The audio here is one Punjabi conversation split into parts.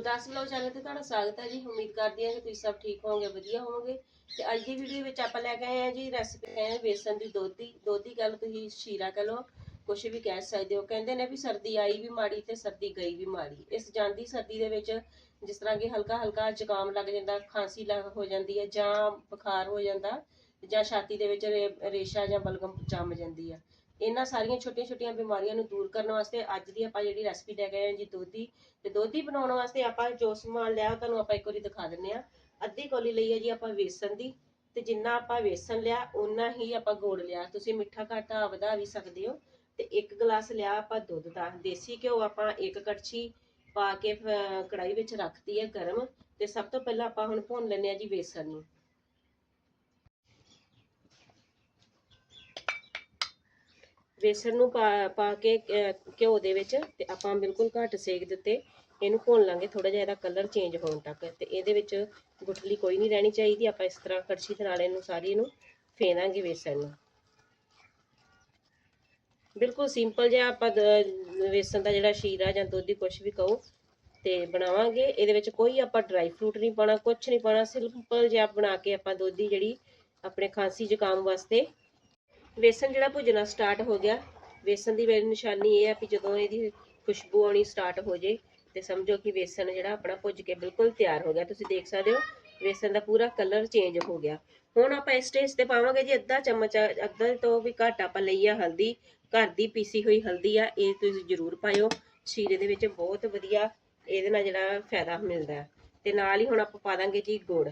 ਗੁਰਦਾਸ ਬਲੌਗ ਚੈਨਲ ਤੇ ਤੁਹਾਡਾ ਸਵਾਗਤ ਹੈ ਜੀ। ਉਮੀਦ ਕਰਦੀ ਹਾਂ ਕਿ ਤੁਸੀਂ ਸਭ ਠੀਕ ਹੋਵੋਗੇ, ਵਧੀਆ ਹੋਵੋਗੇ। ਤੇ ਅੱਜ ਦੀ ਵੀਡੀਓ ਵਿੱਚ ਆਪਾਂ ਲੈ ਕੇ ਆਏ ਹਾਂ ਜੀ ਰੈਸਪੀ ਹੈ ਬੇਸਨ ਦੀ ਦੋਧੀ ਦੋਧੀ ਗੱਲ ਤੁਸੀਂ ਸ਼ੀਰਾ ਕਹ ਲਓ ਕੁਝ ਵੀ ਕਹਿ ਸਕਦੇ ਹੋ। ਕਹਿੰਦੇ ਨੇ ਵੀ ਸਰਦੀ ਆਈ ਵੀ ਮਾੜੀ ਤੇ ਸਰਦੀ ਗਈ ਵੀ ਮਾੜੀ। ਇਸ ਜਾਂਦੀ ਸਰਦੀ ਦੇ ਵਿੱਚ ਜਿਸ ਤਰ੍ਹਾਂ ਕਿ ਹਲਕਾ ਹਲਕਾ ਜ਼ੁਕਾਮ ਲੱਗ ਜਾਂਦਾ, ਖਾਂਸੀ ਲੱਗ ਹੋ ਜਾਂਦੀ ਹੈ ਜਾਂ ਬੁਖਾਰ ਹੋ ਜਾਂਦਾ, ਜਾਂ ਛਾਤੀ ਦੇ ਵਿੱਚ ਰੇ- ਰੇਸ਼ਾ ਜਾਂ ਬਲਗਮ ਜੰਮ ਜਾਂਦੀ ਹੈ। ਇਹਨਾਂ ਸਾਰੀਆਂ ਛੋਟੀਆਂ ਛੋਟੀਆਂ ਬਿਮਾਰੀਆਂ ਨੂੰ ਦੂਰ ਕਰਨ ਵਾਸਤੇ ਅੱਜ ਦੀ ਆਪਾਂ ਜਿਹੜੀ ਰੈਸਪੀ ਲੈ ਕੇ ਆਏ ਹਾਂ ਜੀ ਦੋਧੀ ਤੇ ਦੋਧੀ ਬਣਾਉਣ ਵਾਸਤੇ ਆਪਾਂ ਜੋ ਸਮਾਨ ਲਿਆ ਤੁਹਾਨੂੰ ਆਪਾਂ ਇੱਕ ਵਾਰੀ ਦਿਖਾ ਦਿੰਨੇ ਆ ਅੱਧੀ ਕੋਲੀ ਲਈ ਹੈ ਜੀ ਆਪਾਂ ਵੇਸਣ ਦੀ। ਤੇ ਜਿੰਨਾ ਆਪਾਂ ਵੇਸਣ ਲਿਆ ਉਨਾ ਹੀ ਆਪਾਂ ਗੁੜ ਲਿਆ। ਤੁਸੀਂ ਮਿੱਠਾ ਘਾਟਾ ਵਧਾ ਵੀ ਸਕਦੇ ਹੋ। ਤੇ ਇੱਕ ਗਲਾਸ ਲਿਆ ਆਪਾਂ ਦੁੱਧ ਦਾ। ਦੇਸੀ ਘਿਓ ਆਪਾਂ ਇੱਕ ਕੜਛੀ ਪਾ ਕੇ ਅਹ, ਕੜਾਈ ਵਿੱਚ ਰੱਖਤੀ ਹੈ ਗਰਮ। ਤੇ ਸਭ ਤੋਂ ਪਹਿਲਾਂ ਆਪਾਂ ਹੁਣ ਭੁੰਨ ਲੈਂਦੇ ਆ ਜੀ ਵੇਸਣ ਨੂੰ। ਵੇਸਣ ਨੂੰ ਪਾ ਪਾ ਕੇ ਘਿਓ ਦੇ ਵਿੱਚ ਤੇ ਆਪਾਂ ਬਿਲਕੁਲ ਘੱਟ ਸੇਕ ਦਿੱਤੇ। ਇਹਨੂੰ ਭੁੰਨ ਲਾਂਗੇ ਥੋੜਾ ਜਿਹਾ ਇਹਦਾ ਕਲਰ ਚੇਂਜ ਹੋਣ ਤੱਕ। ਤੇ ਇਹਦੇ ਵਿੱਚ ਗੁਠਲੀ ਕੋਈ ਨਹੀਂ ਰਹਿਣੀ ਚਾਹੀਦੀ। ਆਪਾਂ ਇਸ ਤਰ੍ਹਾਂ ਕੜਛੀ ਦੇ ਨਾਲ ਇਹਨੂੰ ਸਾਰੀ ਇਹਨੂੰ ਫੇਰਾਂਗੇ ਵੇਸਣ ਨੂੰ। ਬਿਲਕੁਲ ਸਿੰਪਲ ਜਿਹਾ ਆਪਾਂ ਦ- ਵੇਸਣ ਦਾ ਜਿਹੜਾ ਸ਼ੀਰਾ ਜਾਂ ਦੁੱਧ ਦੀ ਕੁਛ ਵੀ ਕਹੋ ਤੇ ਬਣਾਵਾਂਗੇ। ਇਹਦੇ ਵਿੱਚ ਕੋਈ ਆਪਾਂ ਡਰਾਈ ਫਰੂਟ ਨਹੀਂ ਪਾਣਾ ਕੁਛ ਨਹੀਂ ਪਾਣਾ ਸਿੰਪਲ ਜਿਹਾ ਬਣਾ ਕੇ ਆਪਾਂ ਦੁੱਧ ਦੀ ਜਿਹੜੀ ਆਪਣੇ ਖਾਂਸੀ ਜ਼ੁਕਾਮ ਵਾਸਤੇ ਵੇਸਣ ਜਿਹੜਾ ਭੁੱਜਣਾ ਸਟਾਰਟ ਹੋ ਗਿਆ। ਵੇਸਣ ਦੀ ਮੇਰੀ ਨਿਸ਼ਾਨੀ ਇਹ ਹੈ ਕਿ ਜਦੋਂ ਇਹਦੀ ਖੁਸ਼ਬੂ ਆਉਣੀ ਸਟਾਰਟ ਹੋ ਜੇ, ਤੇ ਸਮਝੋ ਕਿ ਵੇਸਣ ਜਿਹੜਾ ਆਪਣਾ ਭੁੱਜ ਕੇ ਬਿਲਕੁਲ ਤਿਆਰ ਹੋ ਗਿਆ। ਤੁਸੀਂ ਦੇਖ ਸਕਦੇ ਹੋ, ਵੇਸਣ ਦਾ ਪੂਰਾ ਕਲਰ ਚੇਂਜ ਹੋ ਗਿਆ। ਹੁਣ ਆਪਾਂ ਇਸ ਸਟੇਜ ਤੇ ਪਾਵਾਂਗੇ ਜੀ ਅੱਧਾ ਚਮਚ, ਅੱਧਾ ਤੋਂ ਵੀ ਘੱਟ ਆਪਾਂ ਲਈ ਆ ਹਲਦੀ। ਘਰ ਦੀ ਪੀਸੀ ਹੋਈ ਹਲਦੀ ਆ, ਇਹ ਤੁਸੀਂ ਜ਼ਰੂਰ ਪਾਇਓ। ਸ਼ੀਰੇ ਦੇ ਵਿੱਚ ਬਹੁਤ ਵਧੀਆ ਇਹਦੇ ਨਾਲ ਜਿਹੜਾ ਫਾਇਦਾ ਮਿਲਦਾ। ਹੈ ਤੇ ਨਾਲ ਹੀ ਹੁਣ ਆਪਾਂ ਪਾ ਦਾਂਗੇ ਜੀ ਗੁੜ।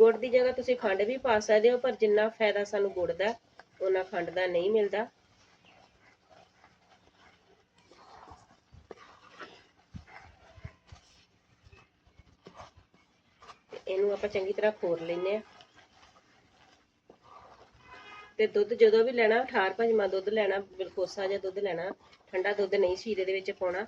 ਗੁੜ ਦੀ ਜਗ੍ਹਾ ਤੁਸੀਂ ਖੰਡ ਵੀ ਪਾ ਸਕਦੇ ਹੋ, ਪਰ ਜਿੰਨਾ ਫਾਇਦਾ ਸਾਨੂੰ ਗੁੜ ਦਾ ਉਹਨਾਂ ਖੰਡ ਦਾ ਨਹੀਂ ਮਿਲਦਾ। ਇਹਨੂੰ ਆਪਾਂ ਚੰਗੀ ਤਰ੍ਹਾਂ ਖੋਰ ਲੈਨੇ ਆ ਤੇ ਦੁੱਧ ਜਦੋਂ ਵੀ ਲੈਣਾ ਠਾਰ ਭਜਮਾ ਦੁੱਧ ਲੈਣਾ, ਬਿਲਕੋਸਾ ਜਿਹਾ ਦੁੱਧ ਲੈਣਾ, ਠੰਡਾ ਦੁੱਧ ਨਹੀਂ ਸ਼ੀਰੇ ਦੇ ਵਿੱਚ ਪਾਉਣਾ।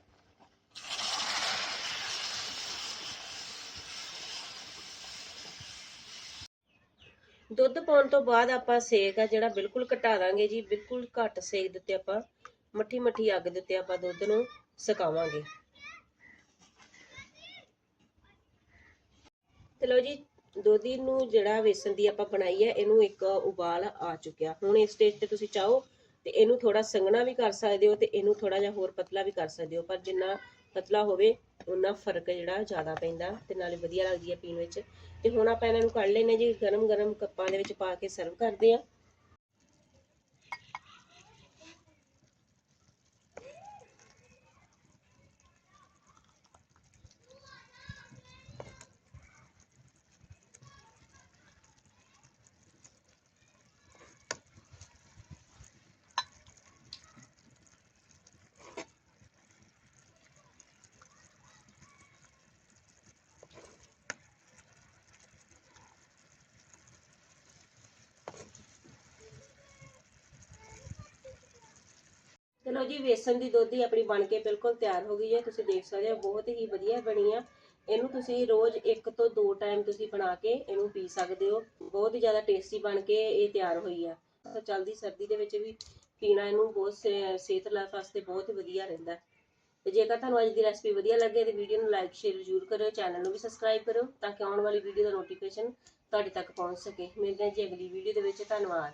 ਦੁੱਧ ਪਾਉਣ ਤੋਂ ਬਾਅਦ ਆਪਾਂ ਸੇਕ ਆ ਜਿਹੜਾ ਬਿਲਕੁਲ ਘਟਾ ਦਾਂਗੇ ਜੀ, ਬਿਲਕੁਲ ਘੱਟ ਸੇਕ ਦਿੱਤੇ ਆਪਾਂ, ਮੱਠੀ ਮੱਠੀ ਅੱਗ ਦਿੱਤੇ ਆਪਾਂ ਦੁੱਧ ਨੂੰ ਸੁਕਾਵਾਂਗੇ। ਤੇ ਲਓ ਜੀ, ਦੋਧੀ ਨੂੰ ਜਿਹੜਾ ਵੇਸਣ ਦੀ ਆਪਾਂ ਬਣਾਈ ਹੈ, ਇਹਨੂੰ ਇੱਕ ਉਬਾਲ ਆ ਚੁੱਕਿਆ। ਹੁਣ ਇਸ ਸਟੇਜ ਤੇ ਤੁਸੀਂ ਚਾਹੋ ਤੇ ਇਹਨੂੰ ਥੋੜਾ ਸੰਘਣਾ ਵੀ ਕਰ ਸਕਦੇ ਹੋ ਤੇ ਇਹਨੂੰ ਥੋੜਾ ਜਿਹਾ ਹੋਰ ਪਤਲਾ ਵੀ ਕਰ ਸਕਦੇ ਹੋ, ਪਰ ਜਿੰਨਾ ਪਤਲਾ ਹੋਵੇ ਉਹਨਾਂ ਫ਼ਰਕ ਜਿਹੜਾ ਜ਼ਿਆਦਾ ਪੈਂਦਾ ਤੇ ਨਾਲੇ ਵਧੀਆ ਲੱਗਦੀ ਹੈ ਪੀਣ ਵਿੱਚ। ਤੇ ਹੁਣ ਆਪਾਂ ਇਹਨਾਂ ਨੂੰ ਕੱਢ ਲੈਨੇ ਜੀ ਗਰਮ ਗਰਮ ਕੱਪਾਂ ਦੇ ਵਿੱਚ ਪਾ ਕੇ ਸਰਵ ਕਰਦੇ ਆ ਚਲੋ ਜੀ, ਵੇਸਣ ਦੀ ਦੋਧੀ ਆਪਣੀ ਬਣ ਕੇ ਬਿਲਕੁਲ ਤਿਆਰ ਹੋ ਗਈ ਹੈ। ਤੁਸੀਂ ਦੇਖ ਸਕਦੇ ਹੋ, ਬਹੁਤ ਹੀ ਵਧੀਆ ਬਣੀ ਆ। ਇਹਨੂੰ ਤੁਸੀਂ ਰੋਜ਼ ਇੱਕ ਤੋਂ ਦੋ ਟਾਈਮ ਤੁਸੀਂ ਬਣਾ ਕੇ ਇਹਨੂੰ ਪੀ ਸਕਦੇ ਹੋ। ਬਹੁਤ ਹੀ ਜ਼ਿਆਦਾ ਟੇਸਟੀ ਬਣ ਕੇ ਇਹ ਤਿਆਰ ਹੋਈ ਆ। ਤਾਂ ਚਲਦੀ ਸਰਦੀ ਦੇ ਵਿੱਚ ਵੀ ਪੀਣਾ ਇਹਨੂੰ ਬਹੁਤ ਸਿਹਤ ਲਾ, ਵਾਸਤੇ ਬਹੁਤ ਵਧੀਆ ਰਹਿੰਦਾ। ਤੇ ਜੇਕਰ ਤੁਹਾਨੂੰ ਅੱਜ ਦੀ ਰੈਸਪੀ ਵਧੀਆ ਲੱਗੇ ਤੇ ਵੀਡੀਓ ਨੂੰ ਲਾਈਕ ਸ਼ੇਅਰ ਜ਼ਰੂਰ ਕਰਿਓ। ਚੈਨਲ ਨੂੰ ਵੀ ਸਬਸਕ੍ਰਾਈਬ ਕਰਿਓ ਤਾਂ ਕਿ ਆਉਣ ਵਾਲੀ ਵੀਡੀਓ ਦਾ ਨੋਟੀਫਿਕੇਸ਼ਨ ਤੁਹਾਡੇ ਤੱਕ ਪਹੁੰਚ ਸਕੇ। ਮਿਲਦੇ ਹਾਂ ਜੀ ਅਗਲੀ ਵੀਡੀਓ ਦੇ ਵਿੱਚ। ਧੰਨਵਾਦ।